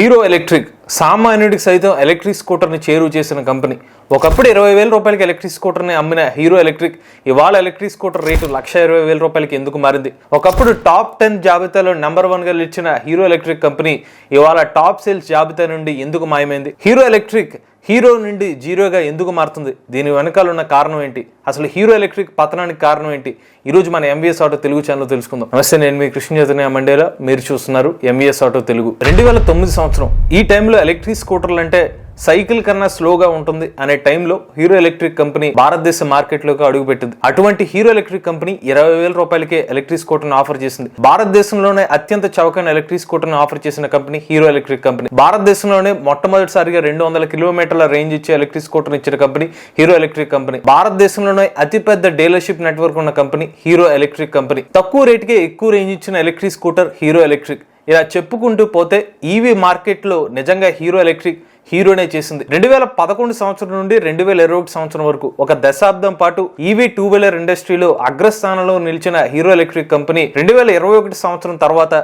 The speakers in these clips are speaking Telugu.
హీరో ఎలక్ట్రిక్ సామాన్యుడికి సైతం ఎలక్ట్రిక్ స్కూటర్ని చేరువ చేసిన కంపెనీ. ఒకప్పుడు ఇరవై వేల రూపాయలకి ఎలక్ట్రిక్ స్కూటర్ని అమ్మిన హీరో ఎలక్ట్రిక్ ఇవాళ ఎలక్ట్రిక్ స్కూటర్ రేటు లక్ష ఇరవై వేల రూపాయలకి ఎందుకు మారింది? ఒకప్పుడు టాప్ టెన్ జాబితాలో నెంబర్ వన్గా నిలిచిన హీరో ఎలక్ట్రిక్ కంపెనీ ఇవాళ టాప్ సేల్స్ జాబితా నుండి ఎందుకు మాయమైంది? హీరో ఎలక్ట్రిక్ హీరో నుండి జీరోగా ఎందుకు మారుతుంది? దీని వెనకాల ఉన్న కారణం ఏంటి? అసలు హీరో ఎలక్ట్రిక్ పతనానికి కారణం ఏంటి? ఈ రోజు మన ఎంవీఎస్ ఆటో తెలుగు ఛానల్ తెలుసుకుందాం. నమస్తే నేను మీ కృష్ణ చైతన్య మండేలా. మీరు చూస్తున్నారు ఎంవీఎస్ ఆటో తెలుగు. రెండు వేల తొమ్మిది సంవత్సరం. ఈ టైంలో ఎలక్ట్రిక్ స్కూటర్లు అంటే సైకిల్ కన్నా స్లోగా ఉంటుంది అనే టైంలో హీరో ఎలక్ట్రిక్ కంపెనీ భారతదేశ మార్కెట్లోకి అడుగుపెట్టింది. అటువంటి హీరో ఎలక్ట్రిక్ కంపెనీ ఇరవై వేల రూపాయలకే ఎలక్ట్రిక్ స్కూటర్ను ఆఫర్ చేసింది. భారతదేశంలోనే అత్యంత చౌకైన ఎలక్ట్రిక్ స్కూటర్ను ఆఫర్ చేసిన కంపెనీ హీరో ఎలక్ట్రిక్ కంపెనీ. భారతదేశంలోనే మొట్టమొదటిసారిగా రెండు వందల కిలోమీటర్ల రేంజ్ ఇచ్చే ఎలక్ట్రిక్ స్కూటర్ ఇచ్చిన కంపెనీ హీరో ఎలక్ట్రిక్ కంపెనీ. భారతదేశంలోనే అతిపెద్ద డీలర్షిప్ నెట్వర్క్ ఉన్న కంపెనీ హీరో ఎలక్ట్రిక్ కంపెనీ. తక్కువ రేటుకే ఎక్కువ రేంజ్ ఇచ్చిన ఎలక్ట్రిక్ స్కూటర్ హీరో ఎలక్ట్రిక్. ఇలా చెప్పుకుంటూ పోతే ఈవీ మార్కెట్లో నిజంగా హీరో ఎలక్ట్రిక్ హీరోనే చేసింది. రెండు వేల పదకొండు సంవత్సరం నుండి రెండు వేల ఇరవై ఒకటి సంవత్సరం వరకు ఒక దశాబ్దం పాటు ఈవీ టూ వీలర్ ఇండస్ట్రీలో అగ్రస్థానంలో నిలిచిన హీరో ఎలక్ట్రిక్ కంపెనీ రెండు వేల ఇరవై ఒకటి సంవత్సరం తర్వాత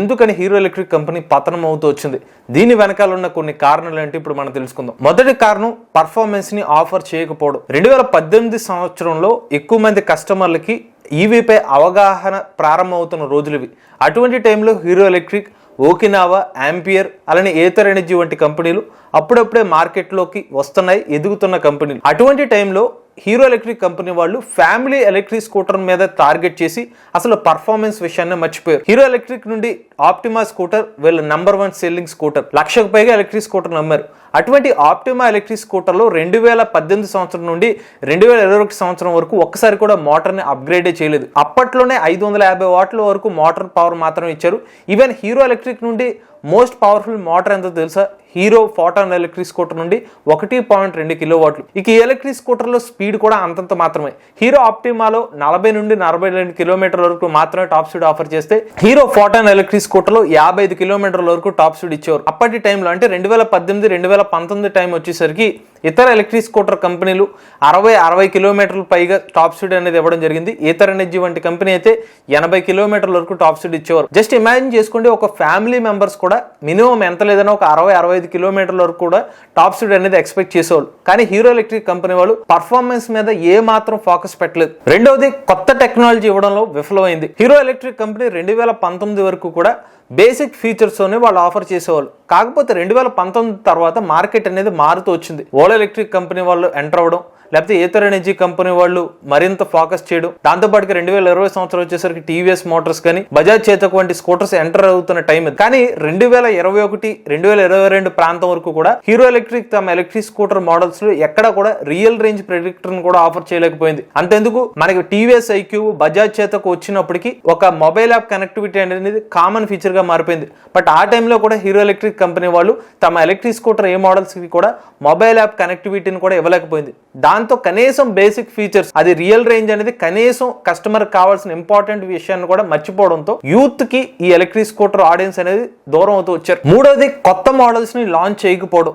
ఎందుకని హీరో ఎలక్ట్రిక్ కంపెనీ పతనం అవుతూ వచ్చింది? దీని వెనకాల ఉన్న కొన్ని కారణాలు ఏంటి? ఇప్పుడు మనం తెలుసుకుందాం. మొదటి కారణం పర్ఫార్మెన్స్ని ఆఫర్ చేయకపోవడం. రెండు వేల పద్దెనిమిది సంవత్సరంలో ఎక్కువ మంది కస్టమర్లకి ఈవీపై అవగాహన ప్రారంభమవుతున్న రోజులు ఇవి అటువంటి టైంలో హీరో ఎలక్ట్రిక్ ఓకినావా యాంపియర్ అలానే ఏతర్ ఎనర్జీ వంటి కంపెనీలు అప్పుడప్పుడే మార్కెట్లోకి వస్తున్నాయి ఎదుగుతున్న కంపెనీలు. అటువంటి టైంలో హీరో ఎలక్ట్రిక్ కంపెనీ వాళ్ళు ఫ్యామిలీ ఎలక్ట్రిక్ స్కూటర్ మీద టార్గెట్ చేసి అసలు పర్ఫార్మెన్స్ విషయాన్ని మర్చిపోయారు. హీరో ఎలక్ట్రిక్ నుండి ఆప్టిమా స్కూటర్ వీళ్ళ నంబర్ వన్ సెల్లింగ్ స్కూటర్. లక్షకు పైగా ఎలక్ట్రిక్ స్కూటర్ నమ్మారు. అటువంటి ఆప్టిమా ఎలక్ట్రిక్ స్కూటర్లో రెండు వేల పద్దెనిమిది సంవత్సరం నుండి రెండు వేల ఇరవై ఒకటి సంవత్సరం వరకు ఒక్కసారి కూడా మోటార్ని అప్గ్రేడే చేయలేదు. అప్పట్లోనే ఐదు వందల యాభై వాట్ల వరకు మోటార్ పవర్ మాత్రం ఇచ్చారు. ఈవెన్ హీరో ఎలక్ట్రిక్ నుండి మోస్ట్ పవర్ఫుల్ మోటార్ ఎంతో తెలుసా? హీరో ఫోటాన్ ఎలక్ట్రిక్ స్కూటర్ నుండి ఒకటి పాయింట్ రెండు కిలో వాట్లు ఇక ఈ ఎలక్ట్రిక్ స్కూటర్లో స్పీడ్ కూడా అంతంత మాత్రమే. హీరో ఆప్టిమాలో నలభై నుండి నలభై రెండు కిలోమీటర్ల వరకు మాత్రమే టాప్ స్పీడ్ ఆఫర్ చేస్తే హీరో ఫోటాన్ ఎలక్ట్రిక్ స్కూటర్లో యాభై ఐదు కిలోమీటర్ల వరకు టాప్ స్పీడ్ ఇచ్చేవారు. అప్పటి టైంలో అంటే రెండు వేల పద్దెనిమిది రెండు వేల పంతొమ్మిది టైం వచ్చేసరికి ఇతర ఎలక్ట్రిక్ స్కూటర్ కంపెనీలు అరవై అరవై కిలోమీటర్ల పైగా టాప్ స్పీడ్ అనేది ఇవ్వడం జరిగింది. ఇతర ఎనర్జీ వంటి కంపెనీ అయితే ఎనభై కిలోమీటర్ల వరకు టాప్ స్పీడ్ ఇచ్చేవారు. జస్ట్ ఇమాజిన్ చేసుకోండి ఒక ఫ్యామిలీ మెంబర్స్ కూడా మినిమం ఎంత లేదన్నా ఒక అరవై అరవై ఐదు కిలోమీటర్ల వరకు కూడా టాప్ స్పీడ్ అనేది ఎక్స్పెక్ట్ చేసేవాళ్ళు. కానీ హీరో ఎలక్ట్రిక్ కంపెనీ వాళ్ళు పర్ఫార్మెన్స్ మీద ఏ మాత్రం ఫోకస్ పెట్టలేదు. రెండవది కొత్త టెక్నాలజీ ఇవ్వడంలో విఫలమైంది. హీరో ఎలక్ట్రిక్ కంపెనీ రెండు వేల పంతొమ్మిది వరకు కూడా బేసిక్ ఫీచర్స్తోనే వాళ్ళు ఆఫర్ చేసేవాళ్ళు. కాకపోతే రెండు వేల పంతొమ్మిది తర్వాత మార్కెట్ అనేది మారుతూ వచ్చింది. ఓలా ఎలక్ట్రిక్ కంపెనీ వాళ్ళు ఎంటర్ అవ్వడం లేకపోతే ఏతర్ ఎనర్జీ కంపెనీ వాళ్ళు మరింత ఫోకస్ చేయడం. దాంతోపాటుగా రెండు వేల ఇరవై సంవత్సరం వచ్చేసరికి టీవీఎస్ మోటార్స్ కానీ బజాజ్ చేతక్ వంటి స్కూటర్స్ ఎంటర్ అవుతున్న టైం కానీ రెండు వేల ఇరవై ఒకటి రెండు వేల ఇరవై రెండు ప్రాంతం వరకు కూడా హీరో ఎలక్ట్రిక్ తమ ఎలక్ట్రిక్ స్కూటర్ మోడల్స్ ఎక్కడ కూడా రియల్ రేంజ్ ప్రెడిక్టర్ కూడా ఆఫర్ చేయలేకపోయింది. అంతెందుకు మనకి టీవీఎస్ ఐక్యూ బజాజ్ చేతకు వచ్చినప్పటికీ ఒక మొబైల్ యాప్ కనెక్టివిటీ అనేది కామన్ ఫీచర్గా మారిపోయింది. బట్ ఆ టైంలో కూడా హీరో ఎలక్ట్రిక్ కంపెనీ వాళ్ళు తమ ఎలక్ట్రిక్ స్కూటర్ ఏ మోడల్స్కి కూడా మొబైల్ యాప్ కనెక్టివిటీని కూడా ఇవ్వలేకపోయింది. దాంతో కనీసం బేసిక్ ఫీచర్స్ అది రియల్ రేంజ్ అనేది కనీసం కస్టమర్ కావాల్సిన ఇంపార్టెంట్ విషయాన్ని కూడా మర్చిపోవడంతో యూత్కి ఈ ఎలక్ట్రిక్ స్కూటర్ ఆడియన్స్ అనేది దూరం అవుతూ వచ్చారు. మూడోది కొత్త మోడల్స్ని లాంచ్ చేయకపోవడం.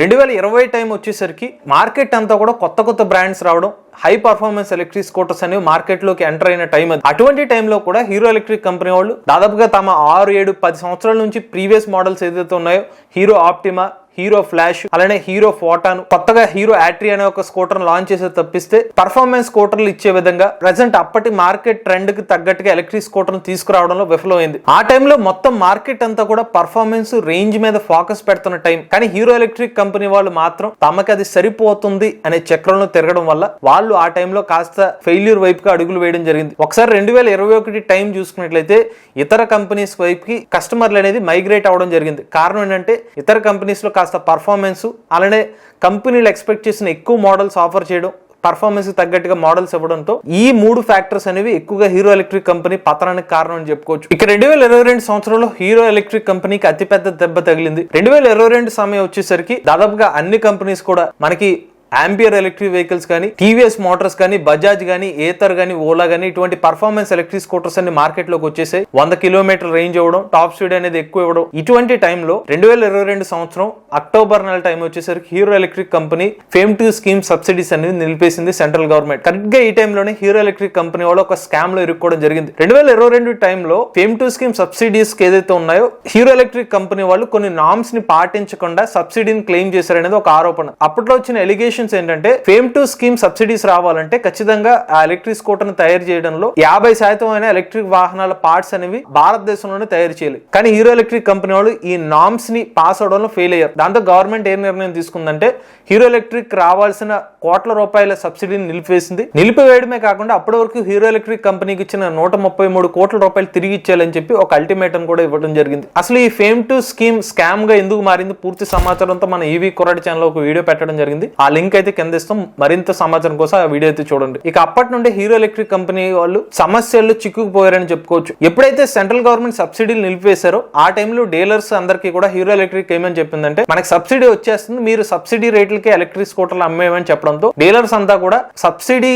రెండు వేల ఇరవై టైం వచ్చేసరికి మార్కెట్ అంతా కూడా కొత్త కొత్త బ్రాండ్స్ రావడం హై పర్ఫార్మెన్స్ ఎలక్ట్రిక్ స్కూటర్స్ అనేవి మార్కెట్లోకి ఎంటర్ అయిన టైం అది. అటువంటి టైంలో కూడా హీరో ఎలక్ట్రిక్ కంపెనీ వాళ్ళు దాదాపుగా తమ ఆరు ఏడు పది సంవత్సరాల నుంచి ప్రీవియస్ మోడల్స్ ఏదైతే ఉన్నాయో హీరో ఆప్టిమా హీరో ఫ్లాష్ అలానే హీరో ఫోటాన్. కొత్తగా హీరో యాట్రీ అనే ఒక స్కూటర్ లాంచ్ చేసే తప్పిస్తే పర్ఫార్మెన్స్ స్కూటర్లు ఇచ్చే విధంగా ప్రజెంట్ అప్పటి మార్కెట్ ట్రెండ్కి తగ్గట్టుగా ఎలక్ట్రిక్ స్కూటర్ తీసుకురావడంలో విఫలమైంది. ఆ టైంలో మొత్తం మార్కెట్ అంతా కూడా పర్ఫార్మెన్స్ రేంజ్ మీద ఫోకస్ పెడుతున్న టైం. కానీ హీరో ఎలక్ట్రిక్ కంపెనీ వాళ్ళు మాత్రం తమకి అది సరిపోతుంది అనే చక్రంలో తిరగడం వల్ల వాళ్ళు ఆ టైంలో కాస్త ఫెయిల్యూర్ వైపుగా అడుగులు వేయడం జరిగింది. ఒకసారి రెండు వేల ఇరవై ఒకటి టైం చూసుకున్నట్లయితే ఇతర కంపెనీస్ వైపుకి కస్టమర్లు అనేది మైగ్రేట్ అవ్వడం జరిగింది. కారణం ఏంటంటే ఇతర కంపెనీస్లో కాస్త పర్ఫార్మెన్స్ అలానే కంపెనీలు ఎక్స్పెక్ట్ చేసిన ఎక్కువ మోడల్స్ ఆఫర్ చేయడం పర్ఫార్మెన్స్ తగ్గట్టుగా మోడల్స్ ఇవ్వడంతో ఈ మూడు ఫ్యాక్టర్స్ అనేవి ఎక్కువగా హీరో ఎలక్ట్రిక్ కంపెనీ పతనానికి కారణం అని చెప్పుకోవచ్చు. ఇక రెండు వేల ఇరవై రెండు సంవత్సరంలో హీరో ఎలక్ట్రిక్ కంపెనీకి అతిపెద్ద దెబ్బ తగిలింది. రెండు వేల ఇరవై రెండు సమయం వచ్చేసరికి దాదాపుగా అన్ని కంపెనీస్ కూడా మనకి ఆంపియర్ ఎలక్ట్రిక్ వెహికల్స్ కానీ టీవీఎస్ మోటార్స్ కానీ బజాజ్ కానీ ఏతర్ కానీ ఓలా కానీ ఇటువంటి పర్ఫార్మెన్స్ ఎలక్ట్రిక్ స్కూటర్స్ అన్ని మార్కెట్లోకి వచ్చేసాయి. వంద కిలోమీటర్ రేంజ్ ఇవ్వడం టాప్ స్పీడ్ అనేది ఎక్కువ ఇవ్వడం. ఇటువంటి టైంలో రెండు వేల ఇరవై రెండు సంవత్సరం అక్టోబర్ నెల టైం వచ్చేసరికి Hero Electric company FAME two scheme subsidies అనేది నిలిపేసింది సెంట్రల్ గవర్నమెంట్ కరెక్ట్గా ఈ టైంలోనే హీరో ఎలక్ట్రిక్ కంపెనీ వాళ్ళు ఒక స్కామ్లో ఇరుక్కోవడం జరిగింది. రెండు వేల ఇరవై రెండు టైంలో ఫేమ్ టూ స్కీమ్ సబ్సిడీస్ ఏదైతే ఉన్నాయో హీరో ఎలక్ట్రిక్ కంపెనీ వాళ్ళు కొన్ని నామ్స్ని పాటించకుండా సబ్సిడీని క్లెయిమ్ చేశారనేది ఒక ఆరోపణ. అప్పట్లో వచ్చిన ఎలిగేషన్ ఎలిగేషన్స్ ఏంటంటే ఫేమ్ టు స్కీమ్ సబ్సిడీస్ రావాలంటే ఖచ్చితంగా ఆ ఎలక్ట్రిక్ స్కూటర్ను తయారు చేయడంలో యాభై శాతం అయిన ఎలక్ట్రిక్ వాహనాల పార్ట్స్ అనేవి భారతదేశంలోనే తయారు చేయాలి. కానీ హీరో ఎలక్ట్రిక్ కంపెనీ వాళ్ళు ఈ నామ్స్ని పాస్ అవడంలో ఫెయిల్ అయ్యారు. దాంతో గవర్నమెంట్ ఏ నిర్ణయం తీసుకుందంటే హీరో ఎలక్ట్రిక్ రావాల్సిన కోట్ల రూపాయల సబ్సిడీని నిలిపివేసింది. నిలిపివేయడమే కాకుండా అప్పటి వరకు హీరో ఎలక్ట్రిక్ కంపెనీకి ఇచ్చిన నూట ముప్పై మూడు కోట్ల రూపాయలు తిరిగి ఇచ్చేయాలని చెప్పి ఒక అల్టిమేటం కూడా ఇవ్వడం జరిగింది. అసలు ఈ ఫేమ్ టు స్కీమ్ స్కామ్గా ఎందుకు మారింది? పూర్తి సమాచారంతో మన ఈవీ కొరటి ఛానల్ ఒక వీడియో పెట్టడం జరిగింది. ఆ లింక్ అయితే కింద ఇస్తాం. మరింత సమాచారం కోసం ఆ వీడియో అయితే చూడండి. ఇక అప్పటి నుండి హీరో ఎలక్ట్రిక్ కంపెనీ వాళ్ళు సమస్యల్లో చిక్కుకుపోయారని చెప్పుకోవచ్చు. ఎప్పుడైతే సెంట్రల్ గవర్నమెంట్ సబ్సిడీలు నిలిపివేశారో ఆ టైంలో డీలర్స్ అందరికీ కూడా హీరో ఎలక్ట్రిక్ ఏమని చెప్పిందంటే మనకి సబ్సిడీ వచ్చేస్తుంది మీరు సబ్సిడీ రేట్లకి ఎలక్ట్రిక్ స్కూటర్లు అమ్మేయమని చెప్పడంతో డీలర్స్ అంతా కూడా సబ్సిడీ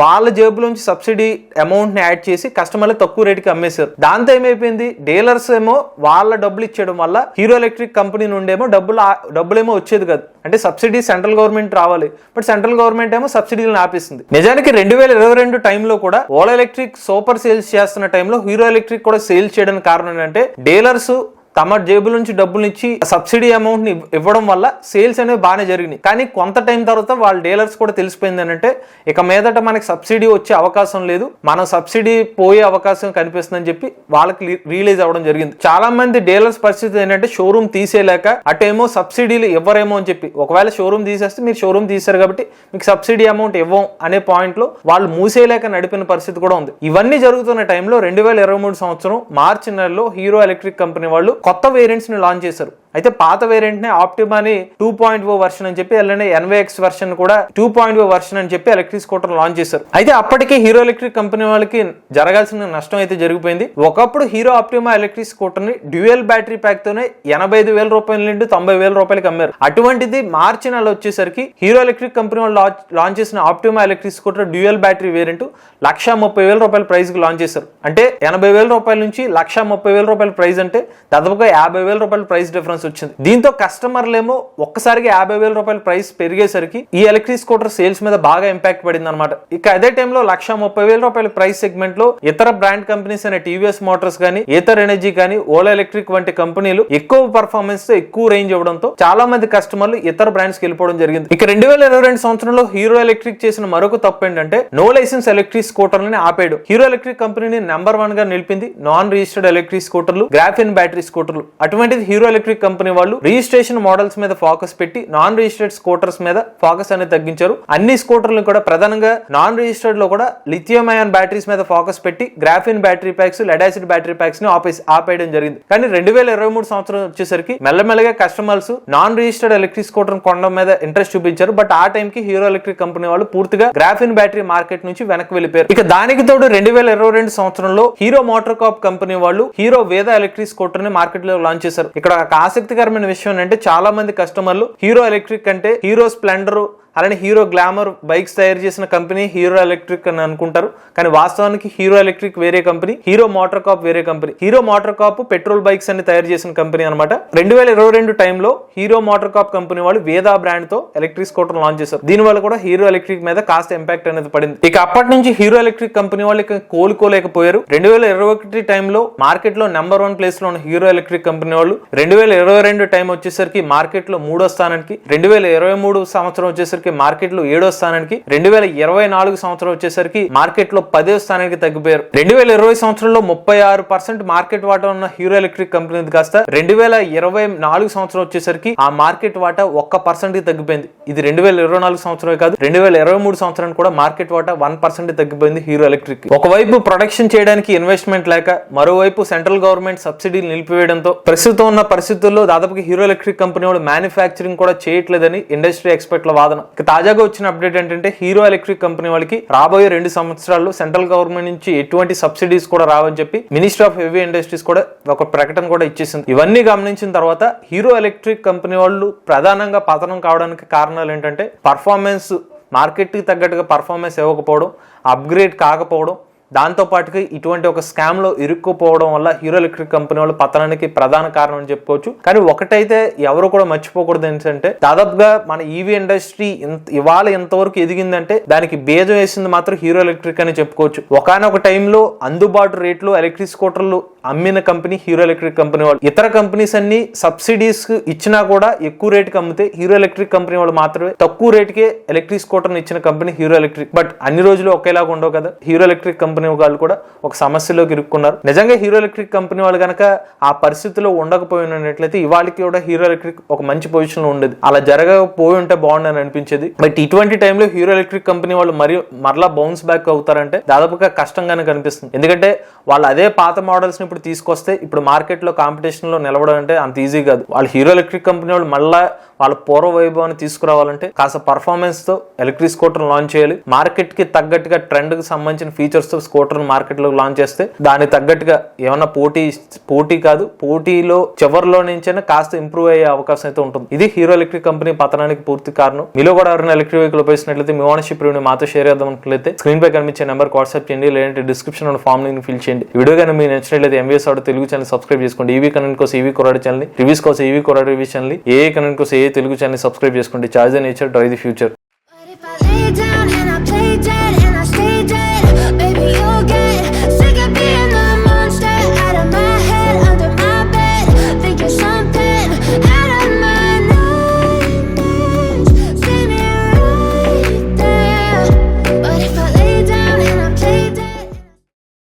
వాళ్ళ జేబులోంచి సబ్సిడీ అమౌంట్ని యాడ్ చేసి కస్టమర్లు తక్కువ రేటుకి అమ్మేశారు. దాంతో ఏమైపోయింది? డీలర్స్ ఏమో వాళ్ళ డబ్బులు ఇచ్చేయడం వల్ల హీరో ఎలక్ట్రిక్ కంపెనీ నుండేమో డబ్బులు డబ్బులేమో వచ్చేది కాదు. అంటే సబ్సిడీ సెంట్రల్ గవర్నమెంట్ రావాలి. బట్ సెంట్రల్ గవర్నమెంట్ ఏమో సబ్సిడీలను ఆపేసింది. నిజానికి రెండు వేల ఇరవై రెండు టైంలో కూడా ఓలా ఎలక్ట్రిక్ సూపర్ సేల్స్ చేస్తున్న టైంలో హీరో ఎలక్ట్రిక్ కూడా సేల్స్ చేయడానికి కారణం ఏంటంటే డీలర్స్ తమ జేబు నుంచి డబ్బులు ఇచ్చి సబ్సిడీ అమౌంట్ని ఇవ్వడం వల్ల సేల్స్ అనేవి బాగానే జరిగినాయి. కానీ కొంత టైం తర్వాత వాళ్ళ డీలర్స్ కూడా తెలిసిపోయింది అంటే ఇక మీదట మనకి సబ్సిడీ వచ్చే అవకాశం లేదు మనం సబ్సిడీ పోయే అవకాశం కనిపిస్తుందని చెప్పి వాళ్ళకి రియలైజ్ అవ్వడం జరిగింది. చాలా మంది డీలర్స్ పరిస్థితి ఏంటంటే షోరూమ్ తీసేయలేక అటేమో సబ్సిడీలు ఇవ్వరేమో అని చెప్పి ఒకవేళ షోరూమ్ తీసేస్తే మీరు షోరూమ్ తీశారు కాబట్టి మీకు సబ్సిడీ అమౌంట్ ఇవ్వం అనే పాయింట్లో వాళ్ళు మూసేయలేక నడిపిన పరిస్థితి కూడా ఉంది. ఇవన్నీ జరుగుతున్న టైంలో రెండు వేల ఇరవై మూడు సంవత్సరం మార్చి నెలలో హీరో ఎలక్ట్రిక్ కంపెనీ వాళ్ళు కొత్త వేరియంట్స్ని లాంచ్ చేశారు. అయితే పాత వేరియంట్నే ఆప్టిమాని టూ పాయింట్ ఓ వర్షన్ అని చెప్పి అలానే ఎన్వైఎక్స్ వర్షన్ కూడా టూ పాయింట్ ఓ వర్షన్ అని చెప్పి ఎలక్ట్రిక్ స్కూటర్ లాంచ్ చేశారు. అయితే అప్పటికే హీరో ఎలక్ట్రిక్ కంపెనీ వాళ్ళకి జరగాల్సిన నష్టం అయితే జరిగిపోయింది. ఒకప్పుడు హీరో ఆప్టిమా ఎలక్ట్రిక్ స్కూటర్ని డ్యూయల్ బ్యాటరీ ప్యాక్ తోనే ఎనభై ఐదు వేల రూపాయల నుండి తొంభై వేల రూపాయలకి అమ్మారు. అటువంటిది మార్చి నెల వచ్చేసరికి హీరో ఎలక్ట్రిక్ కంపెనీ వాళ్ళు లాంచ్ లాంచ్ చేసిన Optima electric scooter dual battery variant lakh ముప్పై వేల రూపాయల ప్రైస్కి లాంచ్ చేశారు. అంటే ఎనభై వేల రూపాయల నుంచి లక్ష ముప్పై వేల రూపాయల ప్రైస్ అంటే దాదాపుగా యాభై వేల రూపాయల ప్రైస్ డిఫరెన్స్ వచ్చింది దీంతో కస్టమర్లేమో ఒక్కసారిగా యాభై వేల రూపాయల ప్రైస్ పెరిగేసరికి ఈ ఎలక్ట్రిక్ స్కూటర్ సేల్స్ మీద బాగా ఇంపాక్ట్ పడింది అనమాట ఇక అదే టైంలో లక్ష ముప్పై వేల రూపాయల ప్రైస్ సెగ్మెంట్లో ఇతర బ్రాండ్ కంపెనీస్ అయిన టీవీఎస్ మోటార్స్ కానీ ఏతర్ ఎనర్జీ కానీ ఓలా ఎలక్ట్రిక్ వంటి కంపెనీలు ఎక్కువ పర్ఫార్మెన్స్తో ఎక్కువ రేంజ్ ఇవ్వడంతో చాలా మంది కస్టమర్లు ఇతర బ్రాండ్స్కి వెళ్ళిపోవడం జరిగింది. ఇక రెండు వేల ఇరవై రెండు సంవత్సరంలో హీరో ఎలక్ట్రిక్ చేసిన మరొక తప్పు ఏంటంటే నో లైసెన్స్ ఎలక్ట్రిక్ స్కూటర్లని ఆపేడు. హీరో ఎలక్ట్రిక్ కంపెనీని నెంబర్ వన్గా నిలిపింది నాన్ రిజిస్టర్డ్ ఎలక్ట్రిక్ స్కూటర్లు గ్రాఫిన్ బ్యాటరీ స్కూటర్లు అటువంటిది హీరో ఎలక్ట్రిక్ కంపెనీ వాళ్ళు రిజిస్ట్రేషన్ మోడల్స్ మీద ఫోకస్ పెట్టి నాన్ రిజిస్టర్డ్ స్కూటర్స్ మీద ఫోకస్ అనేది తగ్గించారు. అన్ని స్కూటర్లు కూడా ప్రధానంగా నాన్ రిజిస్టర్డ్లో కూడా లిథియం అయాన్ బ్యాటరీస్ మీద ఫోకస్ పెట్టి graphene battery packs lead acid battery ప్యాక్స్ని ఆపేసి ఆపేయడం జరిగింది. కానీ రెండు వేల ఇరవై మూడు సంవత్సరం వచ్చేసరికి మెల్లమెల్లగా customers non registered electric scooter కొనడం మీద ఇంట్రెస్ట్ చూపించారు. బట్ ఆ టైం కి హీరో ఎలక్ట్రిక్ కంపెనీ వాళ్ళు పూర్తిగా గ్రాఫిన్ బ్యాటరీ మార్కెట్ నుంచి వెనక్కి వెళ్ళిపోయారు. ఇక దానికి తోడు రెండు వేల ఇరవై రెండు సంవత్సరంలో హీరో మోటార్ కాప్ కంపెనీ వాళ్ళు హీరో వేద ఎలక్ట్రిక్ స్కూటర్ని మార్కెట్లో లాంచ్ చేశారు. ఇక్కడ ఒక ఆసక్తికరమైన విషయం ఏంటంటే చాలా మంది కస్టమర్లు హీరో ఎలక్ట్రిక్ అంటే హీరో స్ప్లెండర్ అలానే హీరో గ్లామర్ బైక్స్ తయారు చేసిన కంపెనీ హీరో ఎలక్ట్రిక్ అని అనుకుంటారు. కానీ వాస్తవానికి హీరో ఎలక్ట్రిక్ వేరే కంపెనీ హీరో మోటార్ కాప్ వేరే company. Hero Motor Corp petrol bikes అని తయారు చేసిన కంపెనీ అనమాట రెండు వేల ఇరవై రెండు టైంలో హీరో మోటార్ కాప్ కంపెనీ వాళ్ళు వేదా బ్రాండ్తో ఎలక్ట్రిక్ స్కూటర్ లాంచ్ చేశారు. దీని వల్ల కూడా హీరో ఎలక్ట్రిక్ మీద కాస్త ఇంపాక్ట్ అనేది పడింది. ఇక అప్పటి నుంచి హీరో ఎలక్ట్రిక్ కంపెనీ వాళ్ళు ఇక కోలుకోలేకపోయారు. రెండు వేల ఇరవై ఒకటి టైంలో మార్కెట్లో నెంబర్ వన్ ప్లేస్లో ఉన్న హీరో ఎలక్ట్రిక్ కంపెనీ వాళ్ళు రెండు వేల ఇరవై రెండు టైం వచ్చేసరికి మార్కెట్లో మూడో స్థానానికి రెండు వేల ఇరవై మూడు సంవత్సరం వచ్చేసరికి మార్కెట్లో ఏడో స్థానానికి రెండు వేల ఇరవై నాలుగు సంవత్సరం వచ్చేసరికి మార్కెట్లో పదో స్థానానికి తగ్గిపోయారు. రెండు వేల ఇరవై సంవత్సరంలో ముప్పై ఆరు పర్సెంట్ మార్కెట్ వాటా ఉన్న హీరో ఎలక్ట్రిక్ కంపెనీ కాస్త. రెండు వేల ఇరవై నాలుగు సంవత్సరం వచ్చేసరికి ఆ మార్కెట్ వాటా ఒక్క పర్సెంట్ తగ్గిపోయింది. ఇది రెండు వేల ఇరవై నాలుగు సంవత్సరమే కాదు రెండు వేల ఇరవై మూడు సంవత్సరానికి కూడా మార్కెట్ వాటా వన్ పర్సెంట్ తగ్గిపోయింది హీరో ఎలక్ట్రిక్ ఒకవైపు ప్రొడక్షన్ చేయడానికి ఇన్వెస్ట్మెంట్ లేక మరోవైపు సెంట్రల్ గవర్నమెంట్ సబ్సిడీలు నిలిపివేయడంతో ప్రస్తుతం ఉన్న పరిస్థితుల్లో దాదాపుగా హీరో ఎలక్ట్రిక్ కంపెనీ వాళ్ళు మ్యానుఫ్యాక్చరింగ్ కూడా చేయట్లేదని ఇండస్ట్రీ ఎక్స్పర్ట్ల వాదన. ఇక తాజాగా వచ్చిన అప్డేట్ ఏంటంటే హీరో ఎలక్ట్రిక్ కంపెనీ వాళ్ళకి రాబోయే రెండు సంవత్సరాల్లో సెంట్రల్ గవర్నమెంట్ నుంచి ఎటువంటి సబ్సిడీస్ కూడా రావని చెప్పి మినిస్టర్ ఆఫ్ హెవీ ఇండస్ట్రీస్ కూడా ఒక ప్రకటన కూడా ఇచ్చేసింది. ఇవన్నీ గమనించిన తర్వాత హీరో ఎలక్ట్రిక్ కంపెనీ వాళ్ళు ప్రధానంగా పతనం కావడానికి కారణాలు ఏంటంటే పర్ఫార్మెన్స్ మార్కెట్కి తగ్గట్టుగా పర్ఫార్మెన్స్ ఇవ్వకపోవడం అప్గ్రేడ్ కాకపోవడం దాంతోపాటుగా ఇటువంటి ఒక స్కామ్లో ఇరుక్కుపోవడం వల్ల హీరో ఎలక్ట్రిక్ కంపెనీ వాళ్ళు పతనానికి ప్రధాన కారణం అని చెప్పుకోవచ్చు. కానీ ఒకటైతే ఎవరు కూడా మర్చిపోకూడదు ఏంటంటే దాదాపుగా మన ఈవీ ఇండస్ట్రీ ఇంత- ఇవాళ ఎంతవరకు ఎదిగిందంటే దానికి బేజం వేసింది మాత్రం హీరో ఎలక్ట్రిక్ అని చెప్పుకోవచ్చు. ఒకనొక టైంలో అందుబాటు రేట్లు ఎలక్ట్రిక్ స్కూటర్లు అమ్మిన కంపెనీ హీరో ఎలక్ట్రిక్ కంపెనీ వాళ్ళు. ఇతర కంపెనీస్ అన్ని సబ్సిడీస్ ఇచ్చినా కూడా ఎక్కువ రేటుకి అమ్మితే హీరో ఎలక్ట్రిక్ కంపెనీ వాళ్ళు మాత్రమే తక్కువ రేటుకే ఎలక్ట్రిక్ స్కూటర్ని ఇచ్చిన కంపెనీ హీరో ఎలక్ట్రిక్ బట్ అన్ని రోజులు ఒకేలాగా ఉండవు కదా? హీరో ఎలక్ట్రిక్ కంపెనీ వాళ్ళు కూడా ఒక సమస్యలోకి ఇరుక్కున్నారు. నిజంగా హీరో ఎలక్ట్రిక్ కంపెనీ వాళ్ళు కనుక ఆ పరిస్థితిలో ఉండకపోయినట్లయితే ఇవాళకి కూడా హీరో ఎలక్ట్రిక్ ఒక మంచి పొజిషన్లో ఉండేది. అలా జరగకపోయి ఉంటే బాగుండని అనిపించేది. బట్ ఇటువంటి టైంలో హీరో ఎలక్ట్రిక్ కంపెనీ వాళ్ళు మరి మరలా బౌన్స్ బ్యాక్ అవుతారంటే దాదాపుగా కష్టంగానే కనిపిస్తుంది ఎందుకంటే వాళ్ళు అదే పాత మోడల్స్ని ఇప్పుడు తీసుకొస్తే ఇప్పుడు మార్కెట్లో కాంపిటీషన్లో నిలవడం అంటే అంత ఈజీ కాదు. వాళ్ళు హీరో ఎలక్ట్రిక్ కంపెనీ వాళ్ళు మళ్ళా వాళ్ళ పూర్వ వైభవాన్ని తీసుకురావాలంటే కాస్త పర్ఫార్మెన్స్తో ఎలక్ట్రిక్ స్కూటర్ లాంచ్ చేయాలి. మార్కెట్కి తగ్గట్టుగా ట్రెండ్కి సంబంధించిన ఫీచర్స్ స్కూటర్ను మార్కెట్లోకి లాంచ్ చేస్తే దానికి తగ్గట్టుగా ఏమన్నా పోటీ పోటీ కాదు పోటీలో చివరిలో నుంచైనా కాస్త ఇంప్రూవ్ అయ్యే అవకాశం అయితే ఉంటుంది. ఇది హీరో ఎలక్ట్రిక్ కంపెనీ పతనానికి పూర్తి కారణం. మీలో కూడా ఎవరైనా ఎలక్ట్రిక్ వెహికల్ ఉపయోగించినట్లయితే మీ ఓనర్షిప్ రివ్యూ మాతో షేర్ చేద్దాం అనుకున్నట్లయితే స్క్రీన్ పై కనిపించే నెంబర్ వాట్సాప్ చేయండి లేదంటే డిస్క్రిప్షన్ ఉన్న ఫామ్ లింక్ ఫిల్ చేయండి. వీడియో కానీ మీకు నచ్చినట్లయితే ఎంవీఎస్ ఆడ తెలుగు ఛానల్ సబ్స్క్రైబ్ చేసుకోండి. ఈవీ కనెంట్ కోసం ఈవీ కొరాడు ఛానల్ రివ్యూస్ కోసం ఈవీ కొరాడు రివ్యూ ఛానల్ ఏ కనెంట్ కోసం ఏ తెలుగు ఛానల్ సబ్స్క్రైబ్ చేసుకోండి. Charge nature drive the future